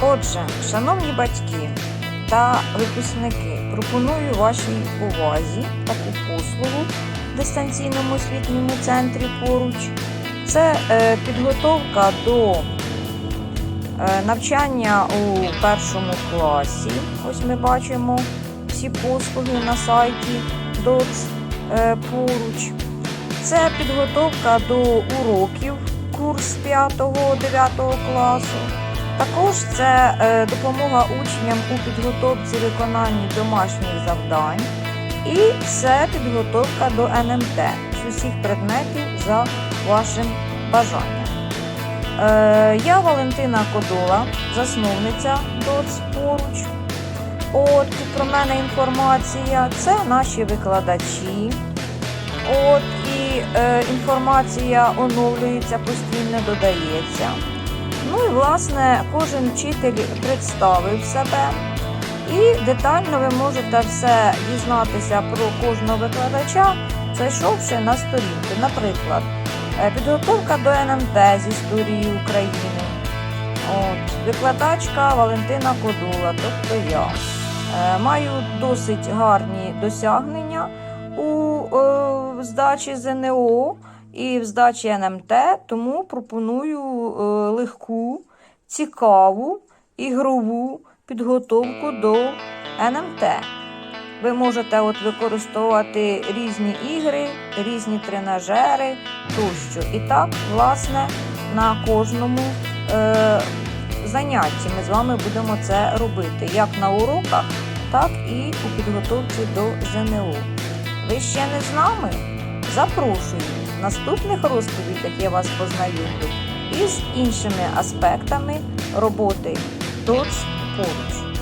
Отже, шановні батьки та випускники, пропоную вашій увазі таку послугу в дистанційному освітньому центрі поруч. Це е, підготовка до е, навчання у першому класі. Ось ми бачимо всі послуги на сайті ДОЦ е, поруч. Це підготовка до уроків, курс 5-9 класу. Також це е, допомога учням у підготовці виконанні домашніх завдань. І це підготовка до НМТ з усіх предметів за вашим бажанням. Е, я Валентина Кодола, засновниця ДОЦ поруч. От про мене інформація. Це наші викладачі. От і е, інформація оновлюється, постійно додається. Ну і власне кожен вчитель представив себе. І детально ви можете все дізнатися про кожного викладача, зайшовши на сторінку. Наприклад, е, підготовка до НМТ з історії України. От, викладачка Валентина Кодула, тобто я. Е, Маю досить гарні досягнення у е, здачі ЗНО і в здачі НМТ, тому пропоную е, легку, цікаву, ігрову підготовку до НМТ. Ви можете от використовувати різні ігри, різні тренажери тощо. І так, власне, на кожному е, занятті ми з вами будемо це робити як на уроках, так і у підготовці до ЗНО. Ви ще не з нами? Запрошую в наступних розповідях я вас познайомлю із іншими аспектами роботи ТОЦ поруч.